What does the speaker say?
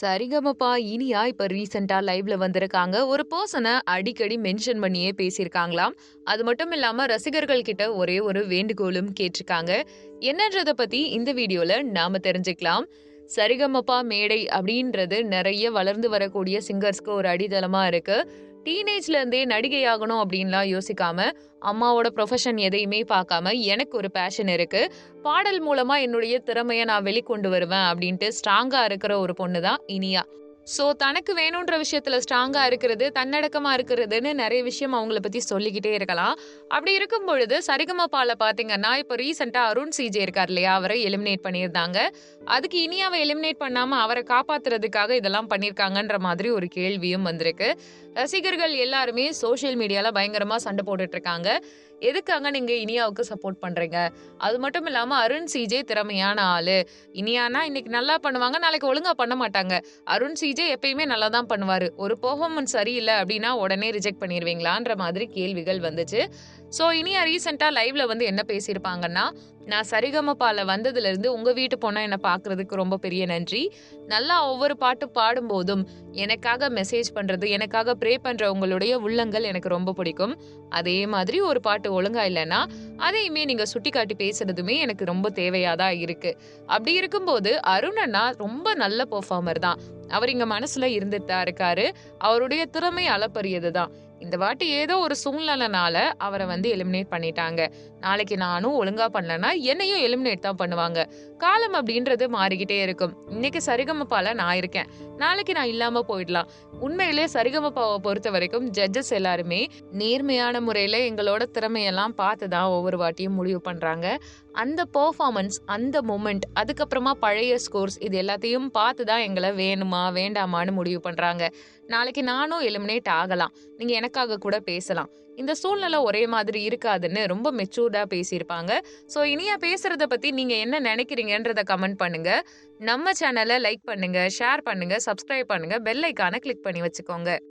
சரிகமபா இனியா இப்ப ரீசெண்டா லைவ்ல வந்திருக்காங்க. ஒரு பர்சனை அடிக்கடி மென்ஷன் பண்ணியே பேசியிருக்காங்களாம். அது மட்டும் இல்லாம ரசிகர்கள் கிட்ட ஒரே ஒரு வேண்டுகோளும் கேட்டிருக்காங்க. என்னன்றத பத்தி இந்த வீடியோல நாம தெரிஞ்சுக்கலாம். சரிகமப்பா மேடை அப்படின்றது நிறைய வளர்ந்து வரக்கூடிய சிங்கர்ஸ்க்கு ஒரு அடித்தளமா இருக்கு. டீனேஜ்ல இருந்தே நடிகை ஆகணும் அப்படின்லாம் யோசிக்காம அம்மாவோட ப்ரொஃபஷன் எதையுமே பார்க்காம எனக்கு ஒரு பேஷன் இருக்கு. பாடல் மூலமா என்னுடைய திறமையை நான் வெளிக்கொண்டு வருவேன் அப்படின்ட்டு ஸ்ட்ராங்கா இருக்கிற ஒரு பொண்ணு தான் இனியா. ஸோ தனக்கு வேணுன்ற விஷயத்துல ஸ்ட்ராங்கா இருக்கிறது தன்னடக்கமா இருக்கிறதுன்னு நிறைய விஷயம் அவங்கள பத்தி சொல்லிக்கிட்டே இருக்கலாம். அப்படி இருக்கும் பொழுது சரிகமப்பால பாத்தீங்கன்னா இப்போ ரீசெண்டா அருண் சிஜே இருக்கார் இல்லையா? அவரை எலிமினேட் பண்ணியிருந்தாங்க. அதுக்கு இனியாவை எலிமினேட் பண்ணாம அவரை காப்பாத்துறதுக்காக இதெல்லாம் பண்ணியிருக்காங்கன்ற மாதிரி ஒரு கேள்வியும் வந்திருக்கு. ரசிகர்கள் எல்லாருமே சோஷியல் மீடியால பயங்கரமா சண்டை போட்டுட்டு இருக்காங்க. எதுக்காக நீங்க இனியாவுக்கு சப்போர்ட் பண்றீங்க? அது மட்டும் இல்லாம அருண் சிஜே திறமையான ஆளு. இனியானா இன்னைக்கு நல்லா பண்ணுவாங்க நாளைக்கு ஒழுங்கா பண்ண மாட்டாங்க. அருண் சிஜே விஜய் எப்பயுமே நல்லா தான் பண்ணுவார். ஒரு பெர்ஃபார்மன்ஸ் சரியில்லை அப்படின்னா உடனே ரிஜெக்ட் பண்ணிடுவீங்களான்ற மாதிரி கேள்விகள் வந்துச்சு. ஸோ இனியா ரீசெண்டாக லைவ்ல வந்து என்ன பேசியிருப்பாங்கன்னா நான் சரிகமப்பால வந்ததுல இருந்து வீட்டு போனால் என்னை பார்க்குறதுக்கு ரொம்ப பெரிய நன்றி. நல்லா ஒவ்வொரு பாட்டு பாடும்போதும் எனக்காக மெசேஜ் பண்ணுறது எனக்காக ப்ரே பண்ணுறவங்களுடைய உங்களுடைய உள்ளங்கள் எனக்கு ரொம்ப பிடிக்கும். அதே மாதிரி ஒரு பாட்டு ஒழுங்கா இல்லைன்னா அதையுமே நீங்க சுட்டி காட்டி பேசுறதுமே எனக்கு ரொம்ப தேவையாதான் இருக்கு. அப்படி இருக்கும்போது அருணண்ணா ரொம்ப நல்ல பெர்ஃபார்மர் தான். அவர் இங்கே மனசுல இருந்துட்டு தான் இருக்காரு. அவருடைய திறமை அளப்பரியது தான் இந்த வாட்டி ஏதோ ஒரு சூழ்நிலைனால அவரை வந்து எலிமினேட் பண்ணிட்டாங்க. நாளைக்கு நானும் ஒழுங்கா பண்ணலன்னா என்னையும் எலிமினேட் தான் பண்ணுவாங்க. காலம் அப்படின்றது மாறிக்கிட்டே இருக்கும். இன்னைக்கு சரிகமப்பால நான் இருக்கேன். நாளைக்கு நான் இல்லாம போயிடலாம். உண்மையிலே சரிகமப்பாவை பொறுத்த வரைக்கும் ஜட்ஜஸ் எல்லாருமே நேர்மையான முறையில எங்களோட திறமையெல்லாம் பார்த்து தான் ஒவ்வொரு வாட்டியும் முடிவு பண்றாங்க. அந்த பெர்ஃபார்மன்ஸ் அந்த மூமெண்ட் அதுக்கப்புறமா பழைய ஸ்கோர்ஸ் இது எல்லாத்தையும் பார்த்து தான் எங்களை வேணுமா வேண்டாமான்னு முடிவு பண்றாங்க. நாளைக்கு நானும் எலிமினேட் ஆகலாம். நீங்க எனக்காக கூட பேசலாம். இந்த சூழ்நிலை ஒரே மாதிரி இருக்காதுன்னு ரொம்ப மெச்சூர்டா பேசியிருப்பாங்க. ஸோ இனியா பேசுறத பத்தி நீங்க என்ன நினைக்கிறீங்கன்றத கமெண்ட் பண்ணுங்க. நம்ம சேனலை லைக் பண்ணுங்க ஷேர் பண்ணுங்க சப்ஸ்கிரைப் பண்ணுங்க பெல் ஐக்கான கிளிக் பண்ணி வச்சுக்கோங்க.